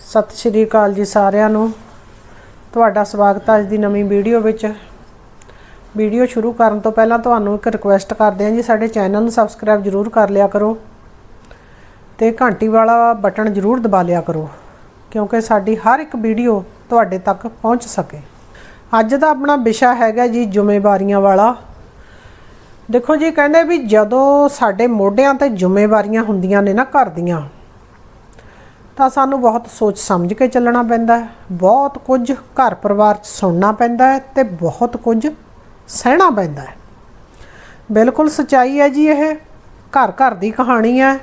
ਸਤਿ ਸ਼੍ਰੀ ਅਕਾਲ ਜੀ ਸਾਰਿਆਂ ਨੂੰ। ਤੁਹਾਡਾ ਸਵਾਗਤ ਹੈ ਅੱਜ ਦੀ ਨਵੀਂ ਵੀਡੀਓ ਵਿੱਚ। ਵੀਡੀਓ ਸ਼ੁਰੂ ਕਰਨ ਤੋਂ ਪਹਿਲਾਂ ਤੁਹਾਨੂੰ ਇੱਕ ਰਿਕੁਐਸਟ ਕਰਦੇ ਹਾਂ ਜੀ, ਸਾਡੇ ਚੈਨਲ ਨੂੰ ਸਬਸਕ੍ਰਾਈਬ ਜ਼ਰੂਰ ਕਰ ਲਿਆ ਕਰੋ ਤੇ ਘੰਟੀ ਵਾਲਾ ਬਟਨ ਜ਼ਰੂਰ ਦਬਾ ਲਿਆ ਕਰੋ, ਕਿਉਂਕਿ ਸਾਡੀ ਹਰ ਇੱਕ ਵੀਡੀਓ ਤੁਹਾਡੇ ਤੱਕ ਪਹੁੰਚ ਸਕੇ। ਅੱਜ ਦਾ ਆਪਣਾ ਵਿਸ਼ਾ ਹੈਗਾ ਜੀ ਜ਼ਿੰਮੇਵਾਰੀਆਂ ਵਾਲਾ। ਦੇਖੋ ਜੀ, ਕਹਿੰਦੇ ਵੀ ਜਦੋਂ ਸਾਡੇ ਮੋਢਿਆਂ ਤੇ ਜ਼ਿੰਮੇਵਾਰੀਆਂ ਹੁੰਦੀਆਂ ਨੇ ਨਾ ਘਰ ਦੀਆਂ ਤਾਂ ਸਾਨੂੰ ਬਹੁਤ ਸੋਚ ਸਮਝ ਕੇ ਚੱਲਣਾ ਪੈਂਦਾ ਹੈ, ਬਹੁਤ ਕੁਝ ਘਰ ਪਰਿਵਾਰ 'ਚ ਸੁਣਨਾ ਪੈਂਦਾ ਹੈ ਤੇ ਬਹੁਤ ਕੁਝ ਸਹਿਣਾ ਪੈਂਦਾ ਹੈ। ਬਿਲਕੁਲ ਸਚਾਈ ਹੈ ਜੀ ਇਹ, ਘਰ ਘਰ ਦੀ ਕਹਾਣੀ ਹੈ।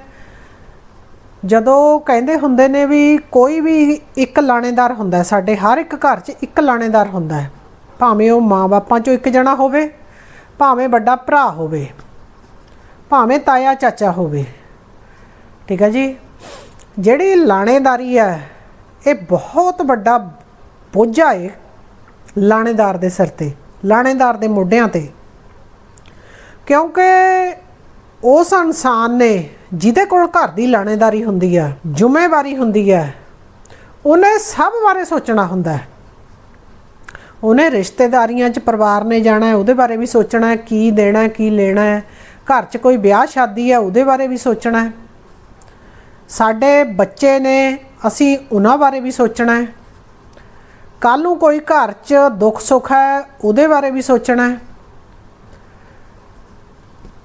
ਜਦੋਂ ਕਹਿੰਦੇ ਹੁੰਦੇ ਨੇ ਵੀ ਕੋਈ ਵੀ ਇੱਕ ਲਾਣੇਦਾਰ ਹੁੰਦਾ ਸਾਡੇ ਹਰ ਇੱਕ ਘਰ 'ਚ ਇੱਕ ਲਾਣੇਦਾਰ ਹੁੰਦਾ ਹੈ। ਭਾਵੇਂ ਉਹ ਮਾਂ-ਬਾਪਾਂ 'ਚੋਂ ਇੱਕ ਜਣਾ ਹੋਵੇ, ਭਾਵੇਂ ਵੱਡਾ ਭਰਾ ਹੋਵੇ, ਭਾਵੇਂ ਤਾਇਆ ਚਾਚਾ ਹੋਵੇ। ਠੀਕ ਹੈ ਜੀ? ਜਿਹੜੀ ਲਾਣੇਦਾਰੀ ਹੈ, ਇਹ ਬਹੁਤ ਵੱਡਾ ਬੋਝਾ ਹੈ ਲਾਣੇਦਾਰ ਦੇ ਸਿਰ ਤੇ, ਲਾਣੇਦਾਰ ਦੇ ਮੋਢਿਆਂ ਤੇ। ਕਿਉਂਕਿ ਉਸ ਇਨਸਾਨ ਨੇ ਜਿਹਦੇ ਕੋਲ ਘਰ ਦੀ ਲਾਣੇਦਾਰੀ ਹੁੰਦੀ ਹੈ, ਜ਼ਿੰਮੇਵਾਰੀ ਹੁੰਦੀ ਹੈ, ਉਹਨੇ ਸਭ ਬਾਰੇ ਸੋਚਣਾ ਹੁੰਦਾ ਉਹਨੇ ਰਿਸ਼ਤੇਦਾਰੀਆਂ 'ਚ ਪਰਿਵਾਰ ਨੇ ਜਾਣਾ ਹੈ, ਉਹਦੇ ਬਾਰੇ ਵੀ ਸੋਚਣਾ ਹੈ, ਕੀ ਦੇਣਾ ਹੈ, ਕੀ ਲੈਣਾ ਹੈ। ਘਰ 'ਚ ਕੋਈ ਵਿਆਹ ਸ਼ਾਦੀ ਹੈ, ਉਹਦੇ ਬਾਰੇ ਵੀ ਸੋਚਣਾ ਹੈ। ਸਾਡੇ ਬੱਚੇ ਨੇ ਅਸੀਂ ਉਹਨਾਂ ਬਾਰੇ ਵੀ ਸੋਚਣਾ ਹੈ। ਕੱਲ ਨੂੰ ਕੋਈ ਘਰ 'ਚ ਦੁੱਖ ਸੁੱਖ ਹੈ, ਉਹਦੇ ਬਾਰੇ ਵੀ ਸੋਚਣਾ ਹੈ।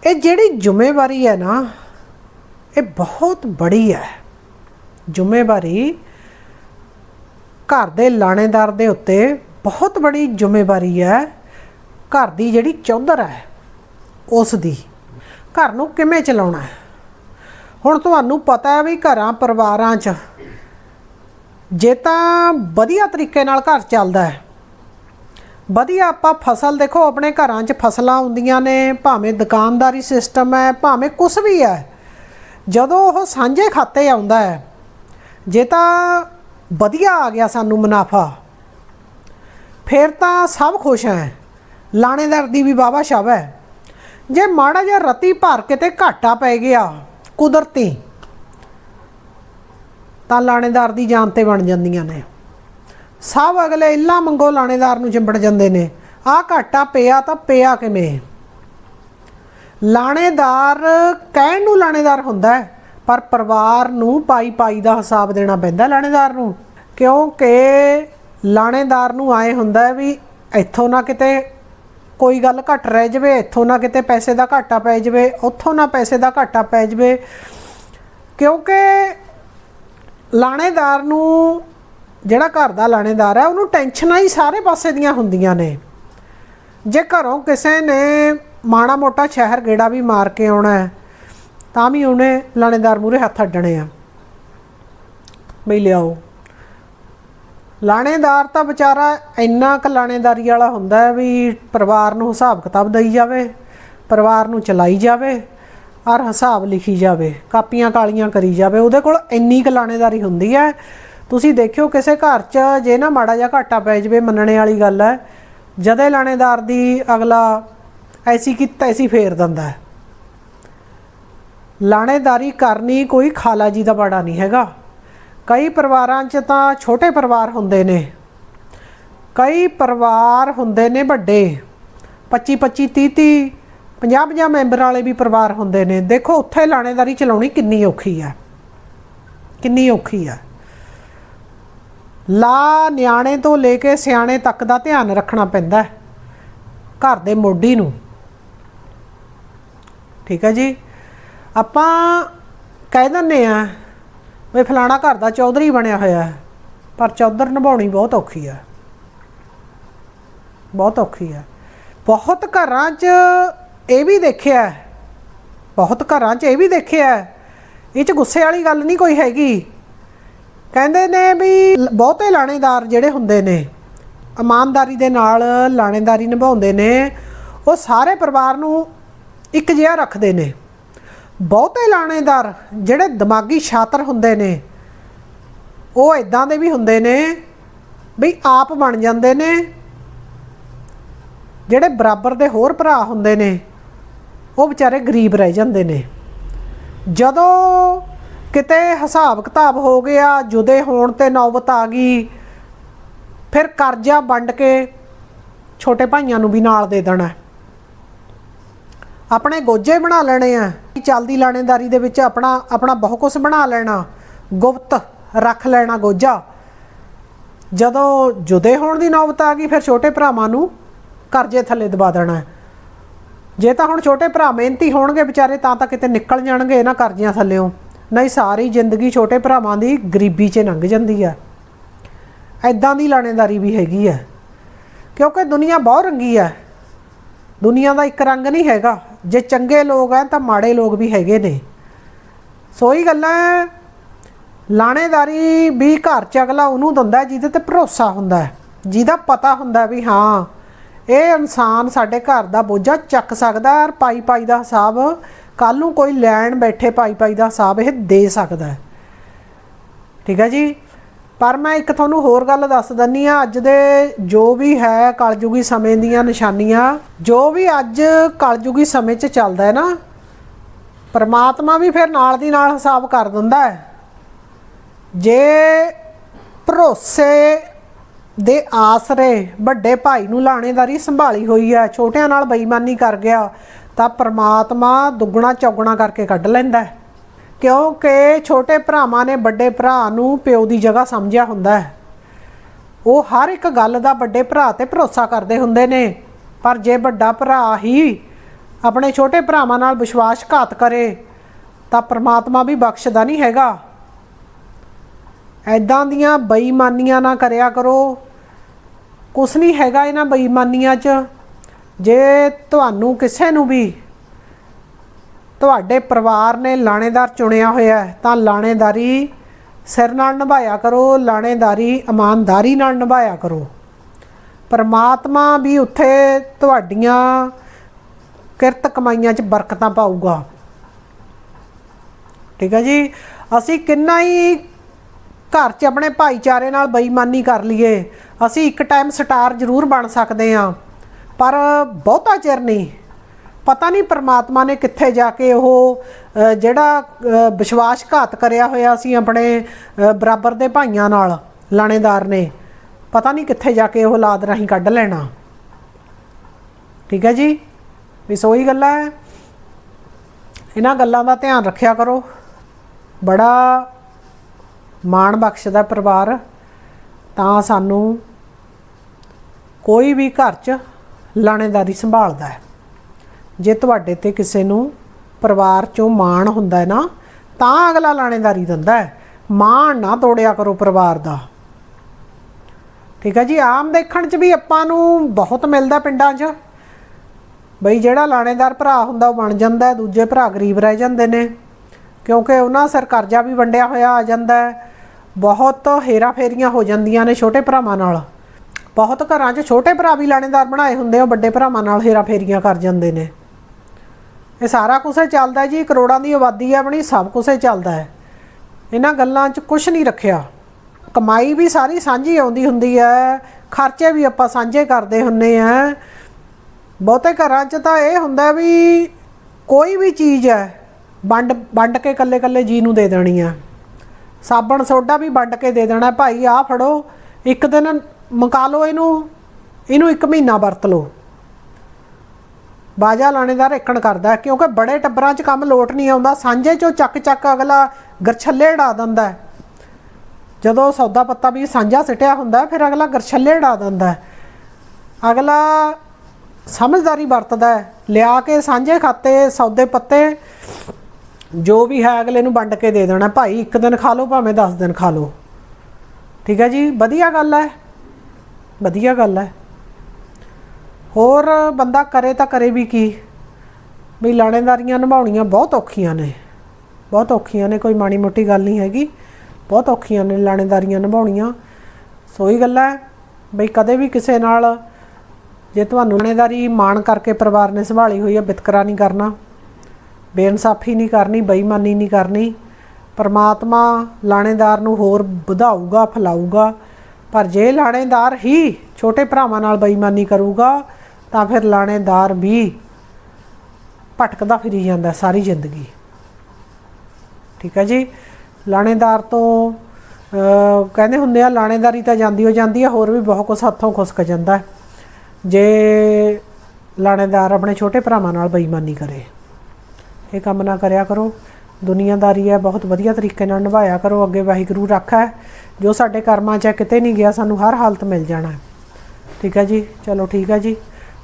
ਇਹ ਜਿਹੜੀ ਜ਼ਿੰਮੇਵਾਰੀ ਹੈ ਨਾ, ਇਹ ਬਹੁਤ ਬੜੀ ਹੈ। ਜ਼ਿੰਮੇਵਾਰੀ ਘਰ ਦੇ ਲਾਣੇਦਾਰ ਦੇ ਉੱਤੇ ਬਹੁਤ ਬੜੀ ਜ਼ਿੰਮੇਵਾਰੀ ਹੈ। ਘਰ ਦੀ ਜਿਹੜੀ ਚੌਧਰ ਹੈ, ਉਸ ਦੀ। ਘਰ ਨੂੰ ਕਿਵੇਂ ਚਲਾਉਣਾ ਹੈ? ਹੁਣ ਤੁਹਾਨੂੰ ਪਤਾ ਹੈ ਵੀ ਘਰਾਂ ਪਰਿਵਾਰਾਂ 'ਚ ਜੇ ਤਾਂ ਵਧੀਆ ਤਰੀਕੇ ਨਾਲ ਘਰ ਚੱਲਦਾ ਹੈ। ਵਧੀਆ ਆਪਾਂ ਫਸਲ ਦੇਖੋ, ਆਪਣੇ ਘਰਾਂ 'ਚ ਫਸਲਾਂ ਹੁੰਦੀਆਂ ਨੇ, ਭਾਵੇਂ ਦੁਕਾਨਦਾਰੀ ਸਿਸਟਮ ਹੈ, ਭਾਵੇਂ ਕੁਝ ਵੀ ਹੈ। ਜਦੋਂ ਉਹ ਸਾਂਝੇ ਖਾਤੇ ਆਉਂਦਾ ਹੈ, ਜੇ ਤਾਂ ਵਧੀਆ ਆ ਗਿਆ ਸਾਨੂੰ ਮੁਨਾਫਾ, ਫਿਰ ਤਾਂ ਸਭ ਖੁਸ਼ ਹੈ। ਲਾਣੇਦਾਰ ਦੀ ਵੀ ਵਾਵਾ ਸ਼ਬ ਹੈ। ਜੇ ਮਾੜਾ ਜਿਹਾ ਰਤੀ ਭਰ ਕੇ ਤੇ ਘਾਟਾ ਪੈ ਗਿਆ ਕੁਦਰਤੀ ਤਾਂ ਲਾਣੇਦਾਰ ਦੀ ਜਾਨ ਤੇ ਬਣ ਜਾਂਦੀਆਂ ਨੇ। ਸਭ ਅਗਲੇ ਇੱਲਾ ਮੰਗੋ ਲਾਣੇਦਾਰ ਨੂੰ ਚਿੰਬੜ ਜਾਂਦੇ ਨੇ। ਆਹ ਘਾਟਾ ਪਿਆ ਤਾਂ ਪਿਆ ਕਿਵੇਂ? ਲਾਣੇਦਾਰ ਕਹਿਣ ਨੂੰ ਲਾਣੇਦਾਰ ਹੁੰਦਾ ਹੈ, ਪਰ ਪਰਿਵਾਰ ਨੂੰ ਪਾਈ ਪਾਈ ਦਾ ਹਿਸਾਬ ਦੇਣਾ ਪੈਂਦਾ ਲਾਣੇਦਾਰ ਨੂੰ। ਕਿਉਂਕਿ ਲਾਣੇਦਾਰ ਨੂੰ ਆਏ ਹੁੰਦਾ ਵੀ ਇੱਥੋਂ ਨਾ ਕਿਤੇ ਕੋਈ ਗੱਲ ਘਟ ਰਹਿ ਜਵੇ, ਇੱਥੋਂ ਨਾ ਕਿਤੇ ਪੈਸੇ ਦਾ ਘਾਟਾ ਪੈ ਜਵੇ, ਉੱਥੋਂ ਨਾ ਪੈਸੇ ਦਾ ਘਾਟਾ ਪੈ ਜਵੇ। ਕਿਉਂਕਿ ਲਾਣੇਦਾਰ ਨੂੰ, ਜਿਹੜਾ ਘਰ ਦਾ ਲਾਣੇਦਾਰ ਹੈ, ਉਹਨੂੰ ਟੈਨਸ਼ਨਾਂ ਹੀ ਸਾਰੇ ਪਾਸੇ ਦੀਆਂ ਹੁੰਦੀਆਂ ਨੇ। ਜੇ ਘਰੋਂ ਕਿਸੇ ਨੇ ਮਾੜਾ ਮੋਟਾ ਸ਼ਹਿਰ ਗੇੜਾ ਵੀ ਮਾਰ ਕੇ ਆਉਣਾ ਹੈ, ਤਾਂ ਵੀ ਉਹਨੇ ਲਾਣੇਦਾਰ ਮੂਰੇ ਹੱਥ ਅੱਡਣੇ ਆ। ਬਈ ਲਿਆਓ। ਲਾਣੇਦਾਰ ਤਾਂ ਵਿਚਾਰਾ ਇੰਨਾ ਕੁ ਲਾਣੇਦਾਰੀ ਵਾਲਾ ਹੁੰਦਾ ਹੈ ਵੀ ਪਰਿਵਾਰ ਨੂੰ ਹਿਸਾਬ ਕਿਤਾਬ ਦਈ ਜਾਵੇ, ਪਰਿਵਾਰ ਨੂੰ ਚਲਾਈ ਜਾਵੇ ਔਰ ਹਿਸਾਬ ਲਿਖੀ ਜਾਵੇ, ਕਾਪੀਆਂ ਕਾਲੀਆਂ ਕਰੀ ਜਾਵੇ, ਉਹਦੇ ਕੋਲ ਇੰਨੀ ਕੁ ਲਾਣੇਦਾਰੀ ਹੁੰਦੀ ਹੈ। ਤੁਸੀਂ ਦੇਖਿਓ ਕਿਸੇ ਘਰ 'ਚ ਜੇ ਨਾ ਮਾੜਾ ਜਿਹਾ ਘਾਟਾ ਪੈ ਜਵੇ, ਮੰਨਣੇ ਵਾਲੀ ਗੱਲ ਹੈ, ਜਦੇ ਲਾਣੇਦਾਰ ਦੀ ਅਗਲਾ ਐਸੀ ਕੀ ਤੈਸੀ ਫੇਰ ਦਿੰਦਾ ਹੈ। ਲਾਣੇਦਾਰੀ ਕਰਨੀ ਕੋਈ ਖਾਲਾ ਜੀ ਦਾ ਬਾੜਾ ਨਹੀਂ ਹੈਗਾ। ਕਈ ਪਰਿਵਾਰਾਂ 'ਚ ਤਾਂ ਛੋਟੇ ਪਰਿਵਾਰ ਹੁੰਦੇ ਨੇ। ਕਈ ਪਰਿਵਾਰ ਹੁੰਦੇ ਨੇ ਵੱਡੇ। 25 25 30 30 50 50 ਮੈਂਬਰ ਵਾਲੇ ਵੀ ਪਰਿਵਾਰ ਹੁੰਦੇ ਨੇ। ਦੇਖੋ, ਉੱਥੇ ਲਾਣੇਦਾਰੀ ਚਲਾਉਣੀ ਕਿੰਨੀ ਔਖੀ ਆ। ਕਿੰਨੀ ਔਖੀ ਆ। ਲਾ ਨਿਆਣੇ ਤੋਂ ਲੈ ਕੇ ਸਿਆਣੇ ਤੱਕ ਦਾ ਧਿਆਨ ਰੱਖਣਾ ਪੈਂਦਾ ਘਰ ਦੇ ਮੋਢੀ ਨੂੰ। ਠੀਕ ਹੈ ਜੀ? ਆਪਾਂ ਕਹਿ ਦਿੰਨੇ ਆ ਵੀ ਫਲਾਣਾ ਘਰ ਦਾ ਚੌਧਰੀ ਬਣਿਆ ਹੋਇਆ ਹੈ, ਪਰ ਚੌਧਰ ਨਿਭਾਉਣੀ ਬਹੁਤ ਔਖੀ ਹੈ। ਬਹੁਤ ਔਖੀ ਹੈ। ਬਹੁਤ ਘਰਾਂ 'ਚ ਇਹ ਵੀ ਦੇਖਿਆ ਬਹੁਤ ਘਰਾਂ 'ਚ ਇਹ ਵੀ ਦੇਖਿਆ ਇਹ 'ਚ ਗੁੱਸੇ ਵਾਲੀ ਗੱਲ ਨਹੀਂ ਕੋਈ ਹੈਗੀ। ਕਹਿੰਦੇ ਨੇ ਵੀ ਬਹੁਤੇ ਲਾਣੇਦਾਰ ਜਿਹੜੇ ਹੁੰਦੇ ਨੇ, ਇਮਾਨਦਾਰੀ ਦੇ ਨਾਲ ਲਾਣੇਦਾਰੀ ਨਿਭਾਉਂਦੇ ਨੇ, ਉਹ ਸਾਰੇ ਪਰਿਵਾਰ ਨੂੰ ਇੱਕ ਜਿਹਾ ਰੱਖਦੇ ਨੇ। ਬਹੁਤੇ ਲਾਣੇਦਾਰ ਜਿਹੜੇ ਦਿਮਾਗੀ ਛਾਤਰ ਹੁੰਦੇ ਨੇ, ਉਹ ਇਦਾਂ ਦੇ ਵੀ ਹੁੰਦੇ ਨੇ ਵੀ ਆਪ ਬਣ ਜਾਂਦੇ ਨੇ, ਜਿਹੜੇ ਬਰਾਬਰ ਦੇ ਹੋਰ ਭਰਾ ਹੁੰਦੇ ਨੇ, ਉਹ ਵਿਚਾਰੇ ਗਰੀਬ ਰਹਿ ਜਾਂਦੇ ਨੇ। ਜਦੋਂ ਕਿਤੇ ਹਿਸਾਬ ਕਿਤਾਬ ਹੋ ਗਿਆ, ਜੁਦੇ ਹੋਣ ਤੇ ਨੌਬਤ ਆ ਗਈ, ਫਿਰ ਕਰਜ਼ਾ ਵੰਡ ਕੇ ਛੋਟੇ ਭਾਈਆਂ ਨੂੰ ਵੀ ਨਾਲ ਦੇ ਦੇਣਾ। ਆਪਣੇ ਗੋਜੇ ਬਣਾ ਲੈਣੇ ਆ। ਚੱਲਦੀ ਲਾਣੇਦਾਰੀ ਦੇ ਵਿੱਚ ਆਪਣਾ ਆਪਣਾ ਬਹੁਤ ਕੁਝ ਬਣਾ ਲੈਣਾ। ਗੁਪਤ ਰੱਖ ਲੈਣਾ ਗੋਜਾ। ਜਦੋਂ ਜੁਦੇ ਹੋਣ ਦੀ ਨੌਬਤ ਆ ਗਈ, ਫਿਰ ਛੋਟੇ ਭਰਾਵਾਂ ਨੂੰ ਕਰਜ਼ੇ ਥੱਲੇ ਦਬਾ ਦੇਣਾ ਜੇ ਤਾਂ ਹੁਣ ਛੋਟੇ ਭਰਾ ਮਿਹਨਤੀ ਹੋਣਗੇ ਵਿਚਾਰੇ, ਤਾਂ ਤਾਂ ਕਿਤੇ ਨਿਕਲ ਜਾਣਗੇ ਇਹਨਾਂ ਕਰਜ਼ਿਆਂ ਥੱਲੇੋਂ। ਨਹੀਂ, ਸਾਰੀ ਜ਼ਿੰਦਗੀ ਛੋਟੇ ਭਰਾਵਾਂ ਦੀ ਗਰੀਬੀ 'ਚ ਲੰਘ ਜਾਂਦੀ ਆ ਐਦਾਂ ਦੀ ਲਾਣੇਦਾਰੀ ਵੀ ਹੈਗੀ ਆ ਕਿਉਂਕਿ ਦੁਨੀਆ ਬਹੁਤ ਰੰਗੀ ਆ ਦੁਨੀਆ ਦਾ ਇੱਕ ਰੰਗ ਨਹੀਂ ਹੈਗਾ। ਜੇ ਚੰਗੇ ਲੋਕ ਆ ਤਾਂ ਮਾੜੇ ਲੋਕ ਵੀ ਹੈਗੇ ਨੇ। ਸੋ ਗੱਲਾਂ ਲਾਣੇਦਾਰੀ ਵੀ ਘਰ ਚ ਅਗਲਾ ਉਹਨੂੰ ਦਿੰਦਾ ਜਿਹਦੇ ਤੇ ਭਰੋਸਾ ਹੁੰਦਾ ਜਿਹਦਾ ਪਤਾ ਹੁੰਦਾ ਵੀ ਹਾਂ, ਇਹ ਇਨਸਾਨ ਸਾਡੇ ਘਰ ਦਾ ਬੋਝਾ ਚੱਕ ਸਕਦਾ ਔਰ ਪਾਈ ਪਾਈ ਦਾ ਹਿਸਾਬ ਕੱਲ ਨੂੰ ਕੋਈ ਲੈਣ ਬੈਠੇ ਪਾਈ ਪਾਈ ਦਾ ਹਿਸਾਬ ਇਹ ਦੇ ਸਕਦਾ ਠੀਕ ਹੈ ਜੀ? ਪਰ ਮੈਂ ਇੱਕ ਤੁਹਾਨੂੰ ਹੋਰ ਗੱਲ ਦੱਸ ਦਿੰਨੀ ਆ ਅੱਜ ਦੇ ਜੋ ਵੀ ਹੈ ਕਲਯੁਗੀ ਸਮੇਂ ਦੀਆਂ ਨਿਸ਼ਾਨੀਆਂ, ਜੋ ਵੀ ਅੱਜ ਕਲਯੁਗੀ ਸਮੇਂ 'ਚ ਚੱਲਦਾ ਹੈ ਨਾ, ਪਰਮਾਤਮਾ ਵੀ ਫਿਰ ਨਾਲ ਦੀ ਨਾਲ ਹਿਸਾਬ ਕਰ ਦਿੰਦਾ ਹੈ। ਜੇ ਭਰੋਸੇ ਦੇ ਆਸਰੇ ਵੱਡੇ ਭਾਈ ਨੂੰ ਲਾਣੇਦਾਰੀ ਸੰਭਾਲੀ ਹੋਈ ਹੈ, ਛੋਟਿਆਂ ਨਾਲ ਬੇਈਮਾਨੀ ਕਰ ਗਿਆ, ਤਾਂ ਪਰਮਾਤਮਾ ਦੁੱਗਣਾ ਚੌਗਣਾ ਕਰਕੇ ਕੱਢ ਲੈਂਦਾ ਹੈ। ਕਿਉਂਕਿ ਛੋਟੇ ਭਰਾਵਾਂ ਨੇ ਵੱਡੇ ਭਰਾ ਨੂੰ ਪਿਓ ਦੀ ਜਗ੍ਹਾ ਸਮਝਿਆ ਹੁੰਦਾ ਹੈ। ਉਹ ਹਰ ਇੱਕ ਗੱਲ ਦਾ ਵੱਡੇ ਭਰਾ ਤੇ ਭਰੋਸਾ ਕਰਦੇ ਹੁੰਦੇ ਨੇ। ਪਰ ਜੇ ਵੱਡਾ ਭਰਾ ਹੀ ਆਪਣੇ ਛੋਟੇ ਭਰਾਵਾਂ ਨਾਲ ਵਿਸ਼ਵਾਸਘਾਤ ਕਰੇ, ਤਾਂ ਪ੍ਰਮਾਤਮਾ ਵੀ ਬਖਸ਼ਦਾ ਨਹੀਂ ਹੈਗਾ। ਐਦਾਂ ਦੀਆਂ ਬੇਈਮਾਨੀਆਂ ਨਾ ਕਰਿਆ ਕਰੋ। ਕੁਛ ਨਹੀਂ ਹੈਗਾ ਇਹਨਾਂ ਬੇਈਮਾਨੀਆਂ 'ਚ। ਜੇ ਤੁਹਾਨੂੰ ਕਿਸੇ ਨੂੰ ਵੀ ਤੁਹਾਡੇ ਪਰਿਵਾਰ ਨੇ ਲਾਣੇਦਾਰ ਚੁਣਿਆ ਹੋਇਆ ਹੈ, ਤਾਂ ਲਾਣੇਦਾਰੀ ਸਿਰ ਨਾਲ ਨਿਭਾਇਆ ਕਰੋ, ਲਾਣੇਦਾਰੀ ਇਮਾਨਦਾਰੀ ਨਾਲ ਨਿਭਾਇਆ ਕਰੋ। ਪਰਮਾਤਮਾ ਵੀ ਉੱਥੇ ਤੁਹਾਡੀਆਂ ਕਿਰਤ ਕਮਾਈਆਂ 'ਚ ਬਰਕਤਾਂ ਪਾਊਗਾ। ਠੀਕ ਹੈ ਜੀ? ਅਸੀਂ ਕਿੰਨਾ ਹੀ ਘਰ 'ਚ ਆਪਣੇ ਭਾਈਚਾਰੇ ਨਾਲ ਬੇਈਮਾਨੀ ਕਰ ਲਈਏ, ਅਸੀਂ ਇੱਕ ਟਾਈਮ ਸਟਾਰ ਜ਼ਰੂਰ ਬਣ ਸਕਦੇ ਹਾਂ, ਪਰ ਬਹੁਤਾ ਚਿਰ ਨਹੀਂ। ਪਤਾ ਨਹੀਂ ਪ੍ਰਮਾਤਮਾ ਨੇ ਕਿੱਥੇ ਜਾ ਕੇ ਉਹ ਜਿਹੜਾ ਵਿਸ਼ਵਾਸਘਾਤ ਕਰਿਆ ਹੋਇਆ ਸੀ ਆਪਣੇ ਬਰਾਬਰ ਦੇ ਭਾਈਆਂ ਨਾਲ, ਲਾਣੇਦਾਰ ਨੇ। ਪਤਾ ਨਹੀਂ ਕਿੱਥੇ ਜਾ ਕੇ ਉਹ ਲਾਦ ਰਾਹੀਂ ਕੱਢ ਲੈਣਾ। ਠੀਕ ਹੈ ਜੀ? ਵੀ ਸੋਈ ਗੱਲਾਂ ਹੈ। ਇਹਨਾਂ ਗੱਲਾਂ ਦਾ ਧਿਆਨ ਰੱਖਿਆ ਕਰੋ। ਬੜਾ ਮਾਣ ਬਖਸ਼ਦਾ ਪਰਿਵਾਰ। ਤਾਂ ਸਾਨੂੰ ਕੋਈ ਵੀ ਘਰ 'ਚ ਲਾਣੇਦਾਰੀ ਸੰਭਾਲਦਾ ਹੈ। ਜੇ ਤੁਹਾਡੇ ਤੇ ਕਿਸੇ ਨੂੰ ਪਰਿਵਾਰ 'ਚੋਂ ਮਾਣ ਹੁੰਦਾ ਹੈ ਨਾ, ਤਾਂ ਅਗਲਾ ਲਾਣੇਦਾਰੀ ਦਿੰਦਾ ਹੈ। ਮਾਣ ਨਾ ਤੋੜਿਆ ਕਰੋ ਪਰਿਵਾਰ ਦਾ। ਠੀਕ ਹੈ ਜੀ, ਆਮ ਦੇਖਣ 'ਚ ਵੀ ਆਪਾਂ ਨੂੰ ਬਹੁਤ ਮਿਲਦਾ ਪਿੰਡਾਂ 'ਚ। ਬਈ ਜਿਹੜਾ ਲਾਣੇਦਾਰ ਭਰਾ ਹੁੰਦਾ ਉਹ ਬਣ ਜਾਂਦਾ ਦੂਜੇ ਭਰਾ ਗਰੀਬ ਰਹਿ ਜਾਂਦੇ ਨੇ। ਕਿਉਂਕਿ ਉਹਨਾਂ ਸਰ ਕਰਜ਼ਾ ਵੀ ਵੰਡਿਆ ਹੋਇਆ ਆ ਜਾਂਦਾ ਬਹੁਤ ਹੇਰਾ ਫੇਰੀਆਂ ਹੋ ਜਾਂਦੀਆਂ ਨੇ ਛੋਟੇ ਭਰਾਵਾਂ ਨਾਲ। ਬਹੁਤ ਘਰਾਂ 'ਚ ਛੋਟੇ ਭਰਾ ਵੀ ਲਾਣੇਦਾਰ ਬਣਾਏ ਹੁੰਦੇ ਆ, ਉਹ ਵੱਡੇ ਭਰਾਵਾਂ ਨਾਲ ਹੇਰਾ ਫੇਰੀਆਂ ਕਰ ਜਾਂਦੇ ਨੇ। ਇਹ ਸਾਰਾ ਕੁਝ ਚੱਲਦਾ ਜੀ, ਕਰੋੜਾਂ ਦੀ ਆਬਾਦੀ ਹੈ ਆਪਣੀ, ਸਭ ਕੁਝ ਚੱਲਦਾ ਹੈ। ਇਹਨਾਂ ਗੱਲਾਂ 'ਚ ਕੁਝ ਨਹੀਂ ਰੱਖਿਆ। ਕਮਾਈ ਵੀ ਸਾਰੀ ਸਾਂਝੀ ਆਉਂਦੀ ਹੁੰਦੀ ਹੈ, ਖਰਚੇ ਵੀ ਆਪਾਂ ਸਾਂਝੇ ਕਰਦੇ ਹੁੰਨੇ ਆ। ਬਹੁਤੇ ਘਰਾਂ 'ਚ ਤਾਂ ਇਹ ਹੁੰਦਾ ਵੀ ਕੋਈ ਵੀ ਚੀਜ਼ ਹੈ, ਵੰਡ ਵੰਡ ਕੇ ਕੱਲੇ ਕੱਲੇ ਜੀ ਨੂੰ ਦੇ ਦੇਣੀ ਆ। ਸਾਬਣ ਸੋਡਾ ਵੀ ਵੰਡ ਕੇ ਦੇ ਦੇਣਾ, ਭਾਈ ਆ ਫੜੋ, ਇੱਕ ਦਿਨ ਮੁਕਾ ਲਓ ਇਹਨੂੰ ਇਹਨੂੰ ਇੱਕ ਮਹੀਨਾ ਵਰਤ ਲਓ। ਬਾਜਾ ਲਾਣੇਦਾਰ ਏਕਣ ਕਰਦਾ ਕਿਉਂਕਿ ਬੜੇ ਟੱਬਰਾਂ 'ਚ ਕੰਮ ਲੋਟ ਨਹੀਂ ਆਉਂਦਾ, ਸਾਂਝੇ 'ਚੋਂ ਚੱਕ ਚੱਕ ਅਗਲਾ ਗਰਛੱਲੇ ਢਾ ਦਿੰਦਾ ਹੈ। ਜਦੋਂ ਸੌਦਾ ਪੱਤਾ ਵੀ ਸਾਂਝਾ ਸਿਟਿਆ ਹੁੰਦਾ ਫਿਰ ਅਗਲਾ ਗਰਛੱਲੇ ਢਾ ਦਿੰਦਾ ਅਗਲਾ ਸਮਝਦਾਰੀ ਵਰਤਦਾ ਲਿਆ ਕੇ ਸਾਂਝੇ ਖਾਤੇ, ਸੌਦੇ ਪੱਤੇ, ਜੋ ਵੀ ਹੈ ਅਗਲੇ ਨੂੰ ਵੰਡ ਕੇ ਦੇ ਦੇਣਾ ਭਾਈ ਇੱਕ ਦਿਨ ਖਾ ਲਓ, ਭਾਵੇਂ 10 ਦਿਨ ਖਾ ਲਓ। ਠੀਕ ਹੈ ਜੀ? ਵਧੀਆ ਗੱਲ ਹੈ। ਵਧੀਆ ਗੱਲ ਹੈ। ਹੋਰ ਬੰਦਾ ਕਰੇ ਤਾਂ ਕਰੇ ਵੀ ਕੀ? ਵੀ ਲਾਣੇਦਾਰੀਆਂ ਨਿਭਾਉਣੀਆਂ ਬਹੁਤ ਔਖੀਆਂ ਨੇ। ਬਹੁਤ ਔਖੀਆਂ ਨੇ, ਕੋਈ ਮਾੜੀ ਮੋਟੀ ਗੱਲ ਨਹੀਂ ਹੈਗੀ। ਬਹੁਤ ਔਖੀਆਂ ਨੇ ਲਾਣੇਦਾਰੀਆਂ ਨਿਭਾਉਣੀਆਂ। ਸੋਈ ਗੱਲ ਹੈ, ਬਈ ਕਦੇ ਵੀ ਕਿਸੇ ਨਾਲ ਜੇ ਤੁਹਾਨੂੰ ਲਾਣੇਦਾਰੀ ਮਾਣ ਕਰਕੇ ਪਰਿਵਾਰ ਨੇ ਸੰਭਾਲੀ ਹੋਈ ਹੈ, ਬਿਤਕਰਾ ਨਹੀਂ ਕਰਨਾ। ਬੇਇਨਸਾਫੀ ਨਹੀਂ ਕਰਨੀ, ਬੇਈਮਾਨੀ ਨਹੀਂ ਕਰਨੀ। ਪਰਮਾਤਮਾ ਲਾਣੇਦਾਰ ਨੂੰ ਹੋਰ ਵਧਾਊਗਾ, ਫਲਾਊਗਾ। ਪਰ ਜੇ ਲਾਣੇਦਾਰ ਹੀ ਛੋਟੇ ਭਰਾਵਾਂ ਨਾਲ ਬੇਈਮਾਨੀ ਕਰੂਗਾ ਤਾਂ ਫਿਰ ਲਾਣੇਦਾਰ ਵੀ ਭਟਕਦਾ ਫਿਰੀ ਜਾਂਦਾ ਸਾਰੀ ਜ਼ਿੰਦਗੀ। ਠੀਕ ਹੈ ਜੀ? ਲਾਣੇਦਾਰ ਤੋਂ ਕਹਿੰਦੇ ਹੁੰਦੇ ਆ ਲਾਣੇਦਾਰੀ ਤਾਂ ਜਾਂਦੀ ਹੋ ਜਾਂਦੀ ਆ ਹੋਰ ਵੀ ਬਹੁਤ ਕੁਝ ਹੱਥੋਂ ਖੁਸਕ ਜਾਂਦਾ ਜੇ ਲਾਣੇਦਾਰ ਆਪਣੇ ਛੋਟੇ ਭਰਾਵਾਂ ਨਾਲ ਬੇਈਮਾਨੀ ਕਰੇ ਇਹ ਕੰਮ ਨਾ ਕਰਿਆ ਕਰੋ। ਦੁਨੀਆਦਾਰੀ ਹੈ ਬਹੁਤ ਵਧੀਆ ਤਰੀਕੇ ਨਾਲ ਨਿਭਾਇਆ ਕਰੋ। ਅੱਗੇ ਵਾਹਿਗੁਰੂ ਰੱਖਾ ਹੈ। ਜੋ ਸਾਡੇ ਕਰਮਾਂ 'ਚ ਹੈ, ਕਿਤੇ ਨਹੀਂ ਗਿਆ ਸਾਨੂੰ ਹਰ ਹਾਲਤ ਮਿਲ ਜਾਣਾ ਠੀਕ ਹੈ ਜੀ? ਚਲੋ ਠੀਕ ਹੈ ਜੀ।